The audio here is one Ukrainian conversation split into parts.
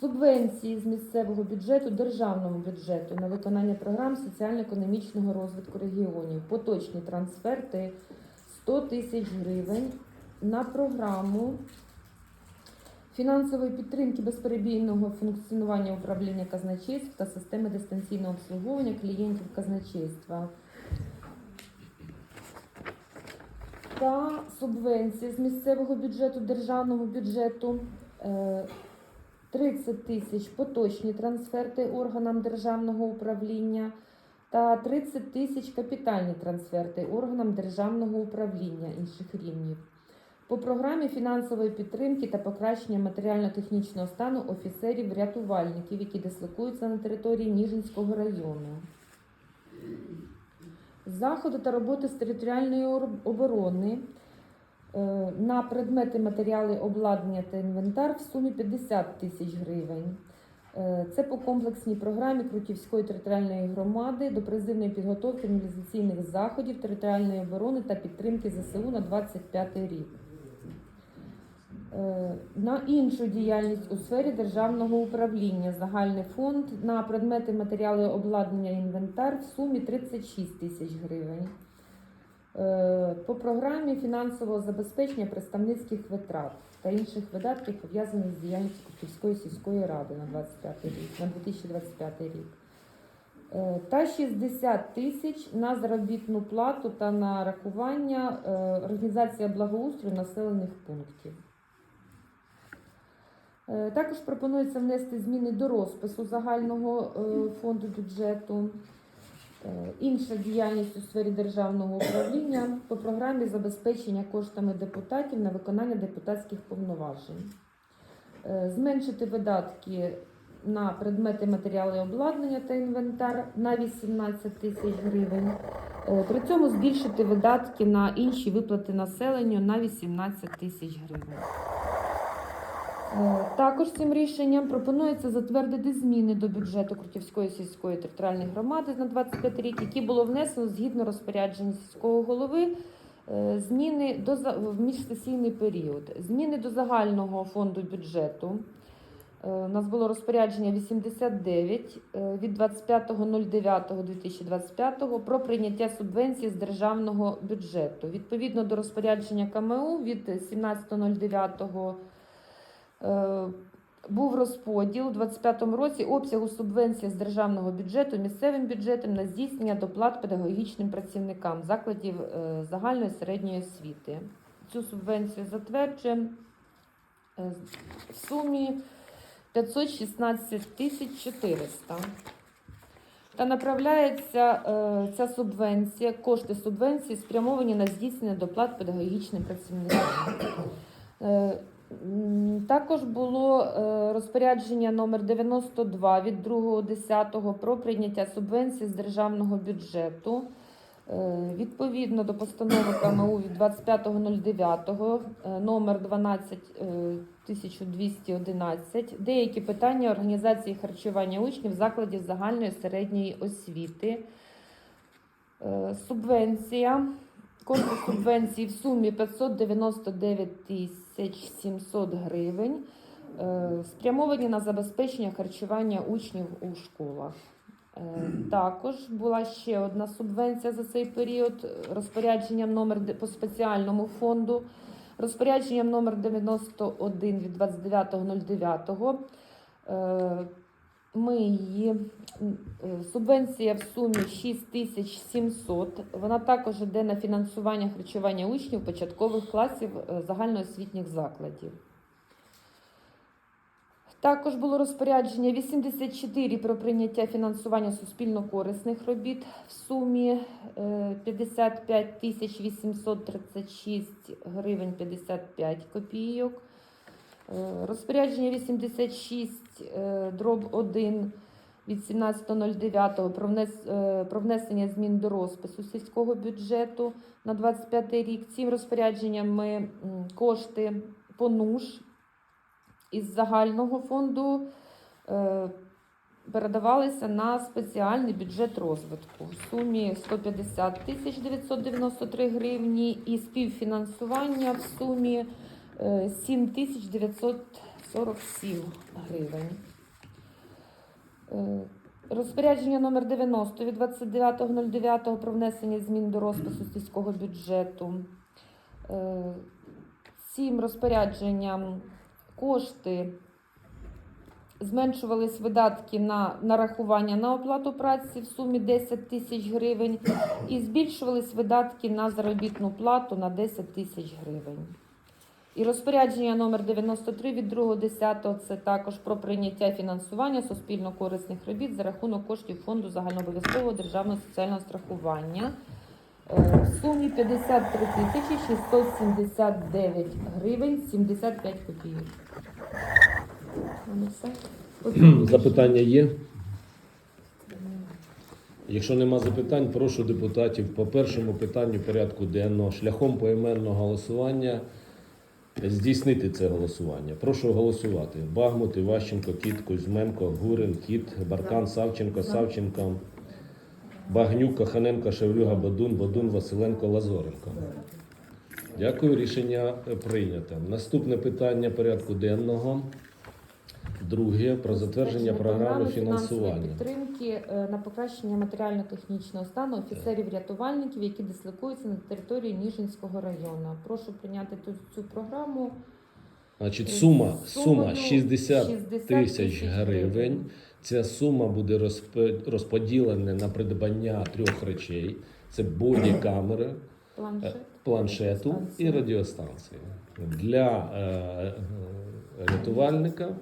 Субвенції з місцевого бюджету державному бюджету на виконання програм соціально-економічного розвитку регіонів. Поточні трансферти 100 тисяч гривень на програму фінансової підтримки безперебійного функціонування управління казначейств та системи дистанційного обслуговування клієнтів казначейства. Та субвенції з місцевого бюджету, державного бюджету. Е, 30 тисяч поточні трансферти органам державного управління та 30 тисяч капітальні трансферти органам державного управління інших рівнів. По програмі фінансової підтримки та покращення матеріально-технічного стану офіцерів-рятувальників, які дислокуються на території Ніжинського району. Заходи та роботи з територіальної оборони на предмети, матеріали, обладнання та інвентар в сумі 50 тисяч гривень. Е, Це по комплексній програмі Крутівської територіальної громади до призивної підготовки мобілізаційних заходів територіальної оборони та підтримки ЗСУ на 25 рік. Е, На іншу діяльність у сфері державного управління загальний фонд на предмети, матеріали, обладнання, інвентар в сумі 36 тисяч гривень. Е, По програмі фінансового забезпечення представницьких витрат та інших видатків пов'язаних з діяльністю Київської сільської ради на 25 рік, на 2025 рік. Е, Та 60 тисяч на заробітну плату та на рахування е, організація благоустрою населених пунктів. Також пропонується внести зміни до розпису загального фонду бюджету. Е, Інша діяльність у сфері державного управління по програмі забезпечення коштами депутатів на виконання депутатських повноважень. Е, Зменшити видатки на предмети матеріали обладнання та інвентар на 18 тисяч гривень. Е, При цьому збільшити видатки на інші виплати населенню на 18 тисяч гривень. Також цим рішенням пропонується затвердити зміни до бюджету Крутівської сільської територіальної громади на 25 рік, які було внесено згідно розпорядження сільського голови. е, Зміни до в міжсесійний період. Зміни до загального фонду бюджету. Е, У нас було розпорядження 89 е, від 25.09.2025 про прийняття субвенції з державного бюджету. Відповідно до розпорядження КМУ від 17.09 Е, був розподіл у 2025 році обсягу субвенції з державного бюджету місцевим бюджетом на здійснення доплат педагогічним працівникам закладів е, загальної середньої освіти. Цю субвенцію затверджуємо е, в сумі 516 тисяч 400. Та направляється е, ця субвенція, кошти субвенції спрямовані на здійснення доплат педагогічним працівникам. Також було е, розпорядження номер 92 від 2.10 про прийняття субвенції з державного бюджету. Е, Відповідно до постанови КМУ від 25.09 е, номер 12211 деякі питання організації харчування учнів закладів загальної середньої освіти. Субвенція Кошти субвенції в сумі 599 тисяч 700 гривень е, спрямовані на забезпечення харчування учнів у школах. Е, Також була ще одна субвенція за цей період розпорядженням номер по спеціальному фонду. Розпорядженням номер 91 від 29.09 е, ми її е, субвенція в сумі 6700. Вона також йде на фінансування харчування учнів початкових класів е, загальноосвітніх закладів. Також було розпорядження 84 про прийняття фінансування суспільно-корисних робіт в сумі е, 55 тисяч 836 гривень 55 копійок. Е, Розпорядження 86 е, дроб 1 від 17.09 про, внес, е, про внесення змін до розпису сільського бюджету на 25 рік. Цим розпорядженням ми кошти по НУШ із загального фонду е, передавалися на спеціальний бюджет розвитку в сумі 150 тисяч 993 гривні і співфінансування в сумі е, 7 тисяч 947 гривень. Е, Розпорядження номер 90 від 29.09 про внесення змін до розпису сільського бюджету. Е, Цим розпорядженням кошти зменшувались видатки на нарахування на оплату праці в сумі 10 тисяч гривень і збільшувались видатки на заробітну плату на 10 тисяч гривень. І розпорядження номер 93 від 2.10 це також про прийняття фінансування суспільно-корисних робіт за рахунок коштів фонду загальнообов'язкового державного соціального страхування е, в сумі 53 тисячі 679 гривень 75 копійок. Запитання є? Якщо нема запитань, прошу депутатів по першому питанню порядку денного шляхом поіменного голосування здійснити це голосування. Прошу голосувати. Багмут, Іващенко, Кіт, Кузьменко, Гурин, Кіт, Баркан, Савченко, Савченко, Багнюк, Коханенко, Шеврюга, Бадун, Бадун, Василенко, Лазоренко. Дякую, рішення е, прийнято. Наступне питання порядку денного. Друге про затвердження програми фінансування. підтримки е, на покращення матеріально-технічного стану офіцерів-рятувальників, які дислокуються на території Ніжинського району. Прошу прийняти ту, цю програму. Значить, сума, сума 60 60 тисяч гривень. Ця сума буде розподілена на придбання трьох речей: це бодікамери, Планшет. планшету і радіостанції. Для е, е, рятувальника,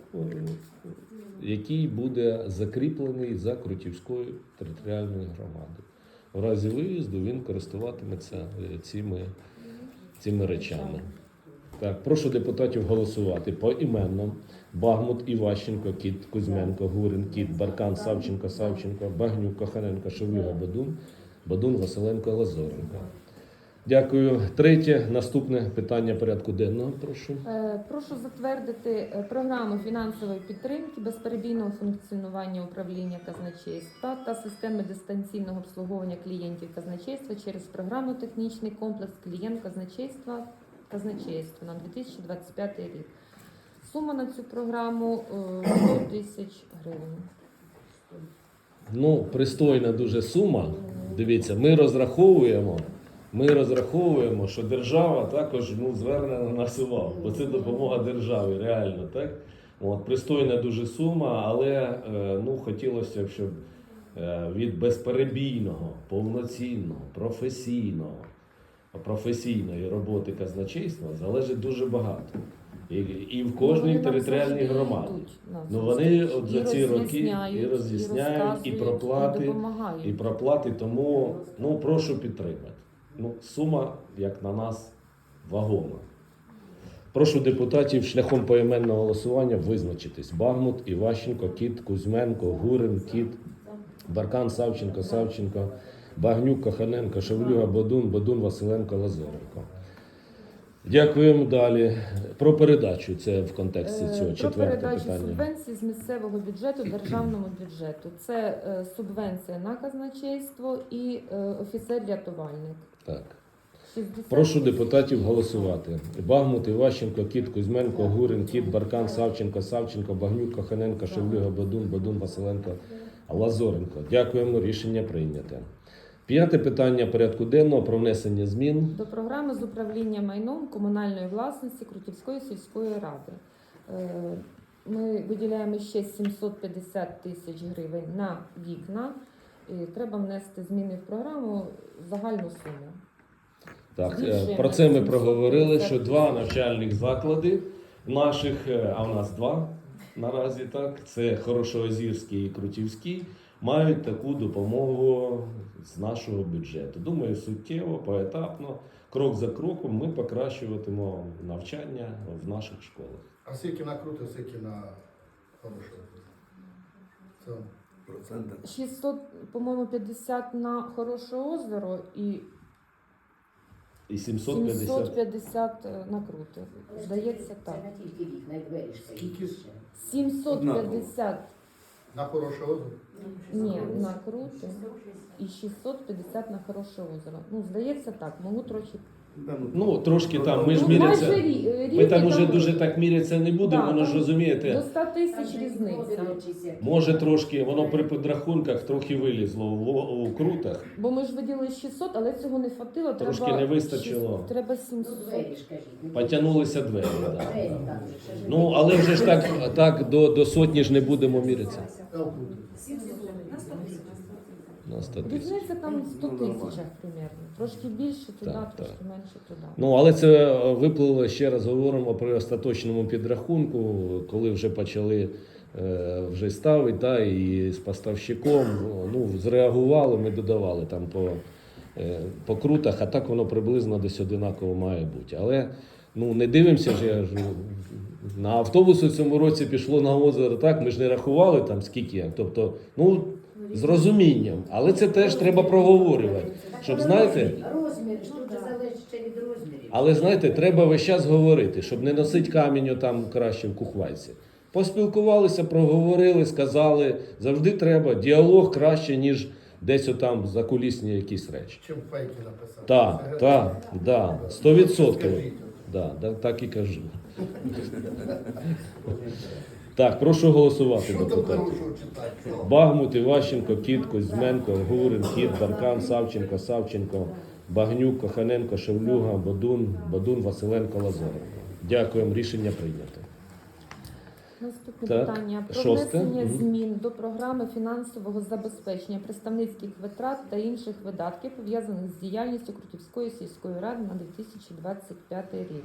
який буде закріплений за Крутівською територіальною громадою. В разі виїзду він користуватиметься е, цими, цими речами. Так, прошу депутатів голосувати поіменно. Багмут, Іващенко, Кіт, Кузьменко, Гурин, Кіт, Баркан, Савченко, Савченко, Багнюк, Коханенко, Шевлюга, Бадун, Бадун, Василенко, Лазоренко. Дякую. Третє, наступне питання порядку денного. Прошу. Е, Прошу затвердити е, програму фінансової підтримки безперебійного функціонування управління казначейства та системи дистанційного обслуговування клієнтів казначейства через програмно-технічний комплекс клієнт казначейства казначейства на 2025 рік. Сума на цю програму е, 100 тисяч гривень. Ну, пристойна дуже сума. Дивіться, ми розраховуємо. Ми розраховуємо, що держава також ну, зверне на нас увагу, бо це допомога державі, реально, так? От, пристойна дуже сума, але е, ну, хотілося б, щоб е, від безперебійного, повноцінного, професійного, професійної роботи казначейства залежить дуже багато. І, і в кожній Ну, територіальній громаді. Ну, вони от за ці роки і роз'ясняють, і проплати, і і проплати. Тому ну прошу підтримати. Ну, сума, як на нас, вагома. Прошу депутатів шляхом поіменного голосування визначитись. Багмут, Іващенко, Кіт, Кузьменко, Гурин, Кіт, Баркан, Савченко, Савченко, Багнюк, Коханенко, Шевлюга, Бодун, Бодун, Василенко, Лазоренко. Дякуємо далі. Про передачу це в контексті Е, цього Про четверте передачу питання. субвенцій з місцевого бюджету державному бюджету. Це е, субвенція на казначейство і е, офіцер-рятувальник. Так. 60 Прошу депутатів голосувати. Багмут, Іващенко, Кіт, Кузьменко, Гурин, Кіт, Баркан, Савченко, Савченко, Багнюк, Коханенко, Шевлюга, Бадун, Бадун, Василенко, Лазоренко. Дякуємо, рішення прийняте. П'яте питання порядку денного про внесення змін. До програми з управління майном комунальної власності Крутівської сільської ради. Е, Ми виділяємо ще 750 тисяч гривень на вікна. І треба внести зміни в програму в загальну суму. Так, е, про це ми проговорили, що два навчальних заклади наших, е, а у нас два наразі, так, це Хорошоозірський і Крутівський, мають таку допомогу з нашого бюджету. Думаю, суттєво, поетапно, крок за кроком ми покращуватимемо навчання в наших школах. А скільки на круто, скільки на хороше? Це Процентів. 600, по-моєму, 50 на хороше озеро і І 750. 750 на круте. Здається, так. Це не тільки вікна, і двері ж Скільки? стоїть 750 на хороше озеро? ні, на круте і 650 на хороше озеро. Ну, здається, так, можу трохи Ну, трошки там, ми ж Ну, міряться. майже рі- Ми там уже дуже так мірятися не будемо, Да, воно ж там розумієте. До 100 тисяч різниця. Може трошки, воно при підрахунках трохи вилізло у, у крутах. Бо ми ж виділили 600, але цього не хватило. Трошки треба не вистачило. 600, Треба 700. Потягнулися двері. Да, Ну, але вже ж так, так до, до сотні ж не будемо мірятися. Вкрути. На 100 тисяч. Різниця там в 100 тисячах примерно. Трошки більше туди, Так, трошки так. менше туди. Ну, але це е, виплило, ще раз говоримо при остаточному підрахунку, коли вже почали е, вже ставити, та, і з поставщиком, ну, зреагували, ми додавали там по, е, по крутах, а так воно приблизно десь одинаково має бути. Але ну, не дивимося ж, я ж, на автобуси в цьому році пішло на озеро так, ми ж не рахували там скільки. Тобто, ну, з розумінням, але це теж треба проговорювати. Щоб знаєте, Розміри, ж тут же залежить ще від розмірів. але знаєте, треба весь час говорити, щоб не носити камінь там краще в кухвайці. Поспілкувалися, проговорили, сказали. Завжди треба. Діалог краще, ніж десь отам закулісні якісь речі. Чим фейки написати. Так, так, да, сто відсотків. Скажіть. Да, да, так і кажу. Так, прошу голосувати, Що там депутати. хорошого читати? Що? Багмут, Іващенко, Кіт, Кузьменко, Гурин, Кіт, Баркан, Савченко, Савченко, Багнюк, Коханенко, Шевлюга, Бодун, Бодун, Василенко, Лазаренко. Дякуємо, рішення прийнято. Наступне Так, питання про шосте. внесення Мгм. змін до програми фінансового забезпечення представницьких витрат та інших видатків, пов'язаних з діяльністю Крутівської сільської ради на 2025 рік.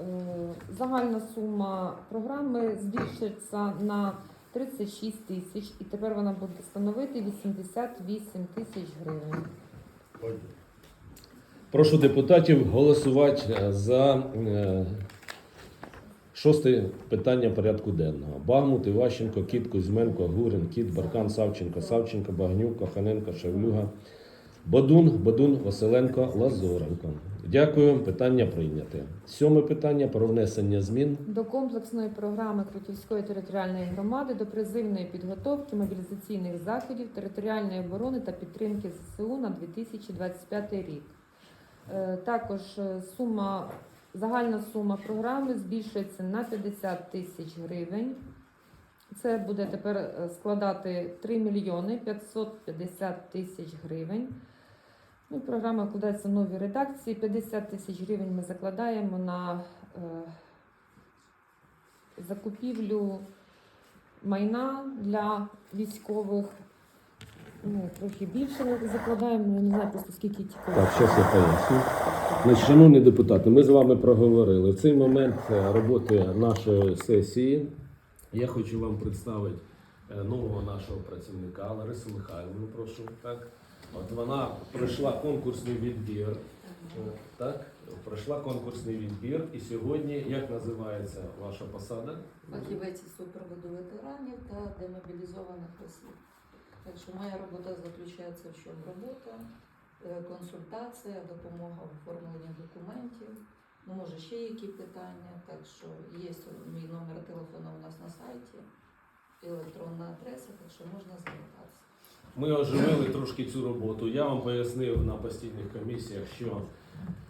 Е, Загальна сума програми збільшиться на 36 тисяч, і тепер вона буде становити 88 тисяч гривень. Прошу депутатів голосувати е, за е, шосте питання порядку денного. Багмут, Іващенко, Кіт, Кузьменко, Гурин, Кіт, Баркан, Савченко, Савченко, Багнюк, Коханенко, Шевлюга, Бодун, Бодун, Василенко, Лазоренко. Дякую, питання прийняте. Сьоме питання про внесення змін. До комплексної програми Крутівської територіальної громади, до призивної підготовки мобілізаційних заходів, територіальної оборони та підтримки ЗСУ на 2025 рік. Е, Також е, сума, загальна сума програми збільшується на 50 тисяч гривень. Це буде тепер е, складати 3 мільйони 550 тисяч гривень. Ну, програма вкладається в нові редакції. 50 тисяч гривень ми закладаємо на е, закупівлю майна для військових. Ну, трохи більше закладаємо, не знаю просто скільки тільки. Так, зараз я поясню. Значить, шановні депутати, ми з вами проговорили. В цей момент е, роботи нашої сесії я хочу вам представити е, нового нашого працівника Ларису Михайловну. Прошу так. От вона пройшла конкурсний відбір. Так, пройшла конкурсний відбір, і сьогодні як називається ваша посада? Фахівець супроводу ветеранів та демобілізованих осіб. Так що моя робота заключається в чому робота, е, консультація, допомога в оформленні документів. Ну, може, ще які питання. Так що є мій номер телефону у нас на сайті, електронна адреса, так що можна звертатися. Ми оживили трошки цю роботу. Я вам пояснив на постійних комісіях, що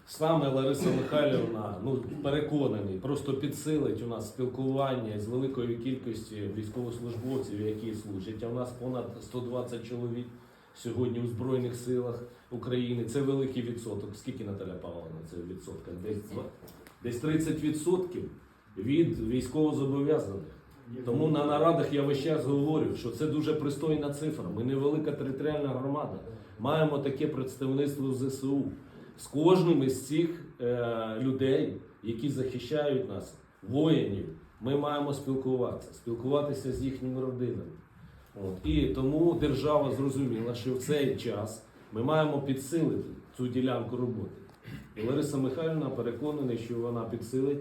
саме Лариса Михайлівна, ну переконаний, просто підсилить у нас спілкування з великою кількістю військовослужбовців, які служать. А у нас понад 120 чоловік сьогодні у Збройних силах України. Це великий відсоток. Скільки Наталя Павловна це в відсотках? Десь, десь 30 відсотків від військовозобов'язаних. Тому на нарадах я весь час говорю, що це дуже пристойна цифра. Ми невелика територіальна громада. Маємо таке представництво в ЗСУ. З кожним із цих е, людей, які захищають нас, воїнів, ми маємо спілкуватися, спілкуватися з їхніми родинами. От. І тому держава зрозуміла, що в цей час ми маємо підсилити цю ділянку роботи. І Лариса Михайлівна переконана, що вона підсилить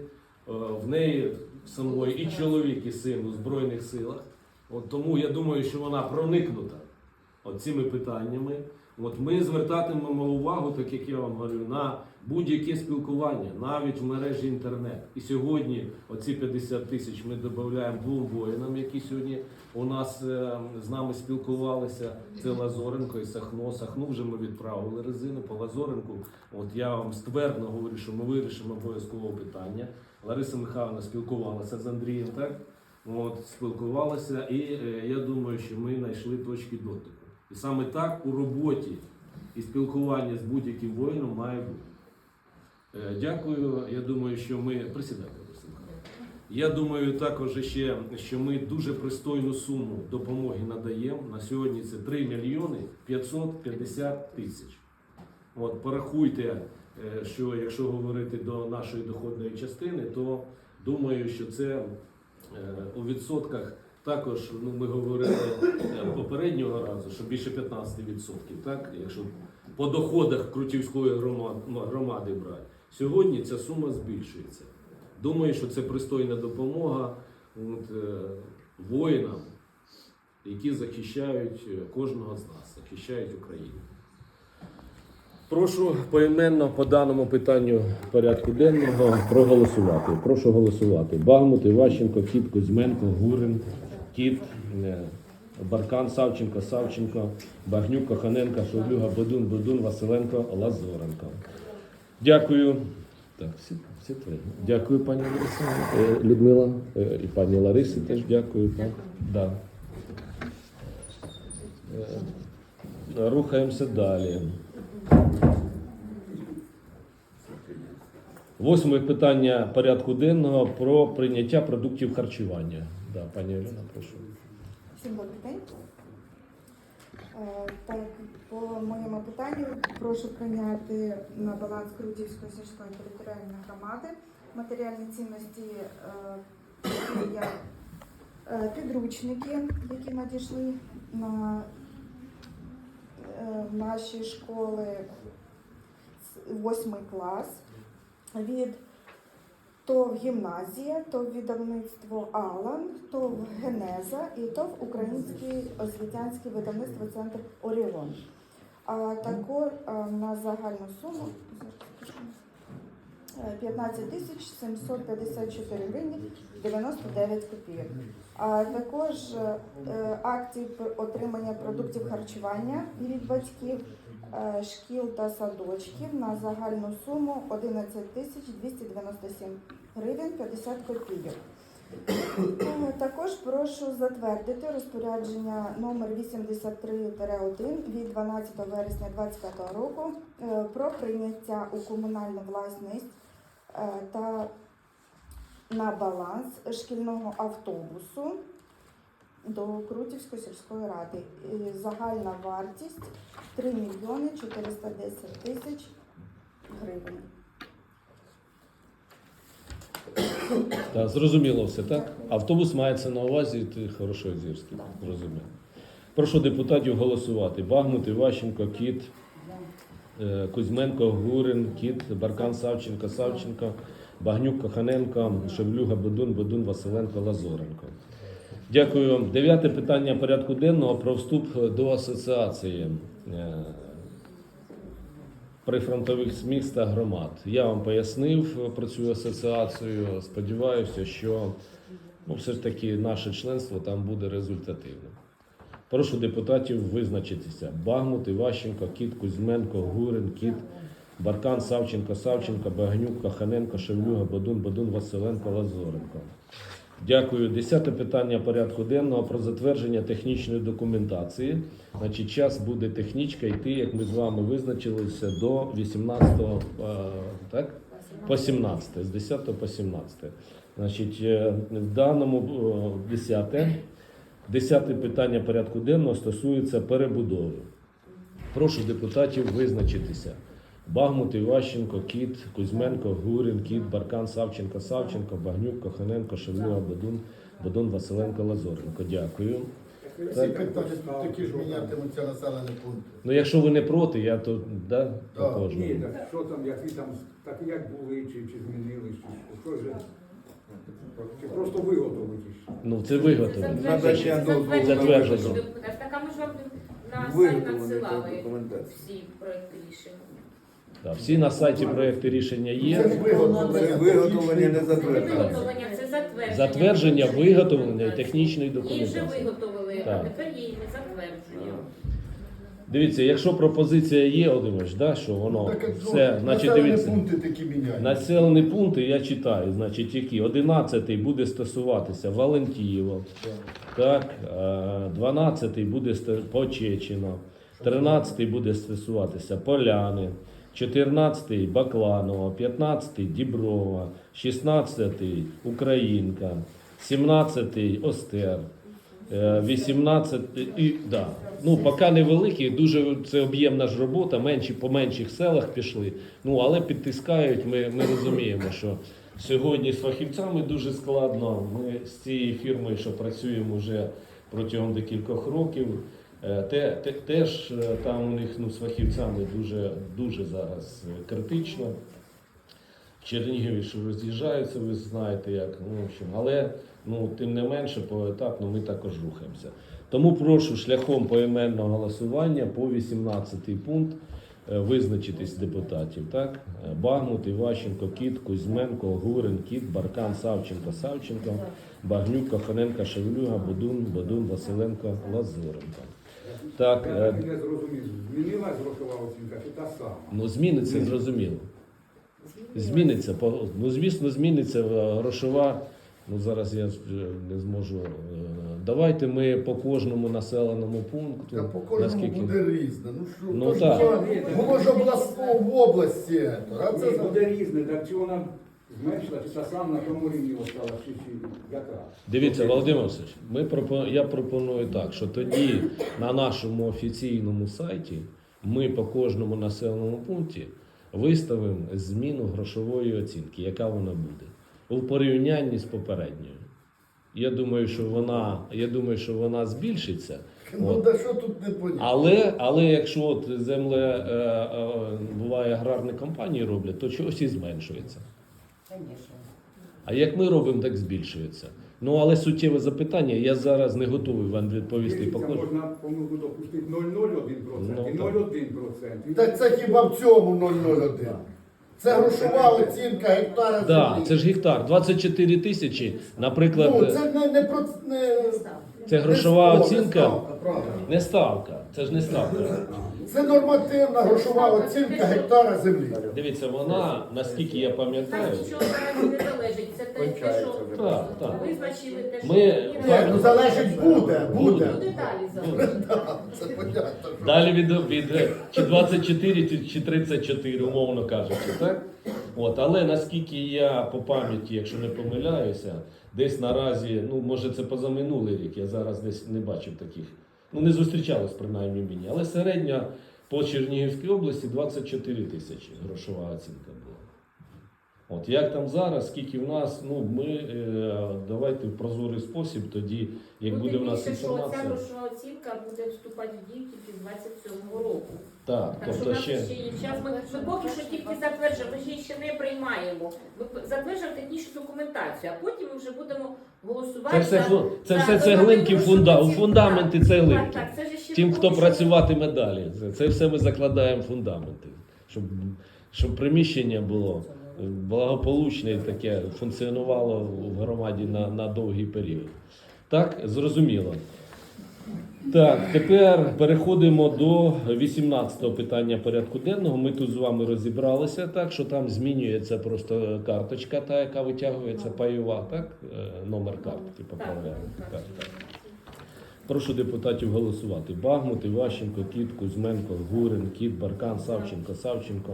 Е, в неї самої і чоловік, і син у Збройних силах. От тому я думаю, що вона проникнута цими питаннями. От ми звертатимемо увагу, так як я вам говорю, на будь-яке спілкування, навіть в мережі інтернет. І сьогодні оці 50 тисяч ми додаємо двом воїнам, які сьогодні у нас е, з нами спілкувалися. Це Лазоренко і Сахно. Сахну вже ми відправили резину по Лазоренку. От я вам ствердно говорю, що ми вирішимо обов'язково питання. Лариса Михайловна спілкувалася з Андрієм, так? От, спілкувалася, і е, я думаю, що ми знайшли точки дотику. І саме так у роботі і спілкування з будь-яким воїном має бути. Е, Дякую. Я думаю, що ми Михайлівна. Я думаю також ще, що ми дуже пристойну суму допомоги надаємо. На сьогодні це 3 мільйони 550 тисяч. От порахуйте, е, що якщо говорити до нашої доходної частини, то думаю, що це е, у відсотках також ну, ми говорили е, попереднього разу, що більше 15%, так? Якщо по доходах Крутівської грома- громади брати. Сьогодні ця сума збільшується. Думаю, що це пристойна допомога от, е, воїнам, які захищають е, кожного з нас, захищають Україну. Прошу поіменно по даному питанню порядку денного проголосувати. Прошу голосувати. Багмут, Іващенко, Кіт, Кузьменко, Гурин, Кіт, е, Баркан, Савченко, Савченко, Багнюк, Коханенко, Шовлюга, Бодун, Бодун, Василенко, Лазоренко. Дякую. Так, всі, всі три. Дякую, пані Лариса, е, Людмила е, і пані Ларисі теж дякую. Так. Да. Рухаємося далі. Восьме питання порядку денного про прийняття продуктів харчування. Да, пані Ірина, прошу. Всім добрий день. Е, Так, по моєму питанню прошу прийняти на баланс Крутівської сільської територіальної громади матеріальні цінності е, е, підручники, які надійшли на наші школи восьмий клас від ТОВ гімназія, ТОВ видавництво Алан, ТОВ Генеза і ТОВ Український освітянське видавництво Центр Оріон. А також на загальну суму е, 15 тисяч 754 гривні 99 копійок. А також е, акції отримання продуктів харчування від батьків е, шкіл та садочків на загальну суму 11 тисяч 297 гривень 50 копійок. Також прошу затвердити розпорядження номер 83-1 від 12 вересня 2025 року е, про прийняття у комунальну власність е, та на баланс шкільного автобусу до Крутівської сільської ради. Загальна вартість 3 мільйони 410 тисяч гривень. Так, зрозуміло все, так? Автобус мається на увазі, ти хороший зірський. Зрозуміло. Прошу депутатів голосувати. Багнут, Іващенко, Кіт, е, Кузьменко, Гурин, Кіт, Баркан, Савченко, Савченко, Багнюк, Коханенко, Шевлюга, Бодун, Бодун, Василенко, Лазоренко. Дякую. Дев'яте питання порядку денного про вступ до асоціації е, прифронтових міст та громад. Я вам пояснив про цю асоціацію. Сподіваюся, що ну, все ж таки наше членство там буде результативним. Прошу депутатів визначитися. Багмут, Іващенко, Кіт, Кузьменко, Гурин, Кіт, Баркан, Савченко, Савченко, Багнюк, Каханенко, Шевлюга, Бодун, Бодун, Василенко, Лазоренко. Дякую. Десяте питання порядку денного про затвердження технічної документації. Значить, час буде технічка йти, як ми з вами визначилися, до 18 е, так? по 17, з 10 по 17. Значить, е, в даному е, 10, 10 питання порядку денного стосується перебудови. Прошу депутатів визначитися. Багмут, Іващенко, Кіт, Кузьменко, Гурин, Кіт, Баркан, Савченко, Савченко, Багнюк, Коханенко, Шевлюга, Бодун, Бодун, Василенко, Лазоренко. Дякую. Всі такі ж мінятимуться населені пункти. Ну, якщо ви не проти, я то да, по Так. кожному. Ні, так що там, які там, так як були, чи, чи змінились, чи що, вже, чи просто виготовити. Ну, це виготовлено. Ще на Затверджено. Так а ми ж вам На сайт надсилали всі проекти рішення. Да, всі на сайті проекти рішення є. Це виготовлення не Це затвердження. виготовлення, це затвердження. Затвердження виготовлення і технічної Її вже документації. виготовили, а Так. тепер її не затвердження. Дивіться, якщо пропозиція є, Володимирович, да, що воно Так, як, все, значить населені дивіться. пункти такі міняють. Населені пункти я читаю, значить, які 11 буде стосуватися Валентієва, так, е, 12 буде ста- Почечина, 13 буде стосуватися Поляни, 14 Бакланова, 15 Діброва, 16 Українка, 17 Остер. Е, 18 і да. Ну, поки невеликі, дуже це об'ємна ж робота, менші по менших селах пішли. Ну, але підтискають, ми, ми розуміємо, що сьогодні з фахівцями дуже складно. Ми з цією фірмою, що працюємо вже протягом декількох років, е, те, те, теж е, там у них ну, з фахівцями дуже, дуже зараз е, критично. В Чернігові, що роз'їжджаються, ви знаєте як. Ну, в общем, але ну, тим не менше, поетапно ми також рухаємося. Тому прошу шляхом поіменного голосування по 18 пункт е, визначитись депутатів. Так? Е, Багмут, Іващенко, Кіт, Кузьменко, Гурин, Кіт, Баркан, Савченко, Савченко, Багнюк, Коханенко, Шевлюга, Бодун, Бодун, Василенко, Лазуренко. Так, Я е, так і не зрозумів, змінилась грошова оцінка чи та сама? ну зміниться, зрозуміло. Зміниться, по- ну звісно, зміниться е, грошова. Ну зараз я е, не зможу. е, Давайте ми по кожному населеному пункту. Та по кожному наскільки- буде різне. Ну що, Ну, то ж так. воно- воно ж обласно в області. А це Ні, за- буде різне, так чи вона зменшила, чи та сама на тому рівні осталась, чи, чи яка? Дивіться, Володимир Васильович, ми пропо- я пропоную так, що тоді на нашому офіційному сайті ми по кожному населеному пункті виставимо зміну грошової оцінки, яка вона буде у порівнянні з попередньою. Я думаю, що вона, я думаю, що вона збільшиться. Ну От. да що тут не понятно? Але, але якщо от земле е, е, буває аграрні компанії роблять, то чогось і зменшується. Звісно. А як ми робимо, так збільшується. Ну але суттєве запитання, я зараз не готовий вам відповісти. Дивіться, Покажу. можна помилку допустити 0,01% і Ну, так. 0,1%. Так це хіба в цьому 001? Це грошова оцінка гектара Да, землі. це ж гектар. 24 тисячі, наприклад, Ну, це не, не, про, не, це грошова не оцінка, не ставка. Це ж не ставка. Це нормативна грошова оцінка гектара землі. Дивіться, вона, наскільки я Нас пам'ятаю, нічого зараз не залежить. Це те, те, що Так, так. визначили, те, що Ми- Ні, ну залежить буде, буде. буде далі залежить. Це понятно. що- Далі від, від чи 24, чи- чи 34, умовно кажучи, так? От, але наскільки я по пам'яті, якщо не помиляюся, десь наразі, ну може це позаминулий рік, я зараз десь не бачив таких. Ну не зустрічалось принаймні мені. Але середня по Чернігівській області 24 тисячі грошова оцінка була. От як там зараз, скільки в нас, ну ми е, давайте в прозорий спосіб тоді, як буде в нас більше, що ця інформація. грошова оцінка буде вступати в дію тільки з 27-го року. Так, Так тобто нас ще. ще є час. Ми, ми поки що тільки затверджуємо, ми ще, ще не приймаємо. Ми затверджуємо технічну документацію, а потім ми вже будемо голосувати. Це все, за- це все нормативну цеглинки, фунда, у фундаменти цеглинки. Так, так, це ж ще Тим, хто що. працюватиме далі. Це, це все ми закладаємо фундаменти, щоб, щоб приміщення було благополучне таке функціонувало в громаді на, на довгий період. Так, зрозуміло. Так, тепер переходимо до 18-го питання порядку денного. Ми тут з вами розібралися, так що там змінюється просто карточка, та яка витягується пайова, так? Е, Номер картки поправляємо. Так, так. Прошу депутатів голосувати. Багмут, Іващенко, Кіт, Кузьменко, Гурин, Кіт, Баркан, Савченко, Савченко,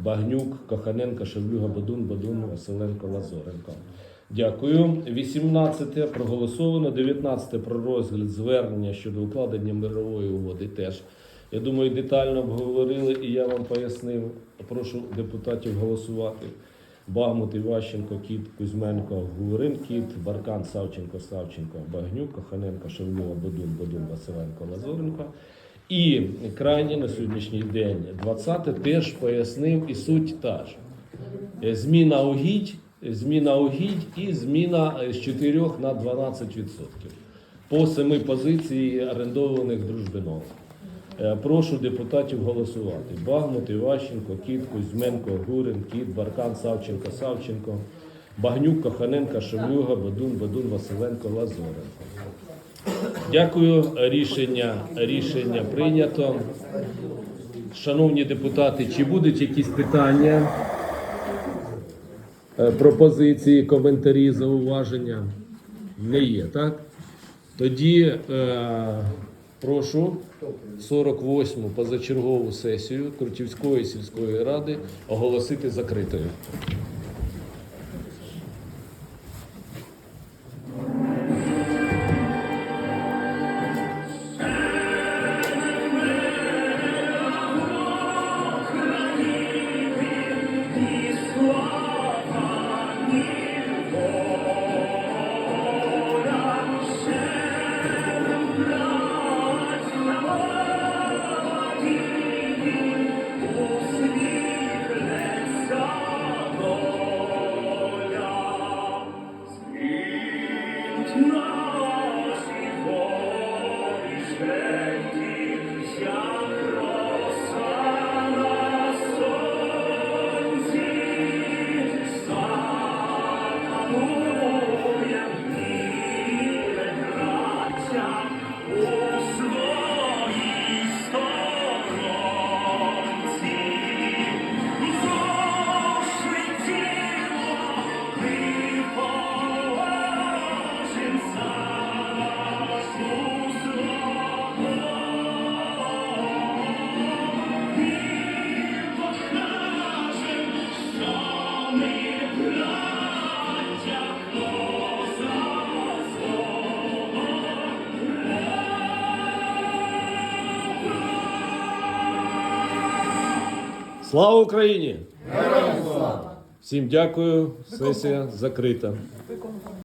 Багнюк, Коханенко, Шевлюга, Бодун, Бодун, Василенко, Лазоренко. Дякую. 18 проголосовано. 19 про розгляд звернення щодо укладення мирової угоди. Теж я думаю, детально обговорили і я вам пояснив. Прошу депутатів голосувати. Багмут, Іващенко, Кіт, Кузьменко, Гурин, Кіт, Баркан, Савченко, Савченко, Багнюк, Коханенко, Шевлюва, Бодун, Бодун, Василенко, Лазоренко. І крайнє на сьогоднішній день 20 теж пояснив і суть та ж. Е, Зміна угідь, зміна угідь і зміна е, з 4 на 12% по семи позиції орендованих дружбинов. Е, Прошу депутатів голосувати. Багмут, Іващенко, Кіт, Кузьменко, Гурин, Кіт, Баркан, Савченко, Савченко, Багнюк, Коханенка, Шевлюга, Бадун, Бадун, Василенко, Лазоренко. Дякую. Рішення, рішення прийнято. Шановні депутати, чи будуть якісь питання, е, пропозиції, коментарі, зауваження? Не є, так? Тоді е, прошу 48-му позачергову сесію Крутівської сільської ради оголосити закритою. Слава Україні! Всім дякую. Сесія закрита.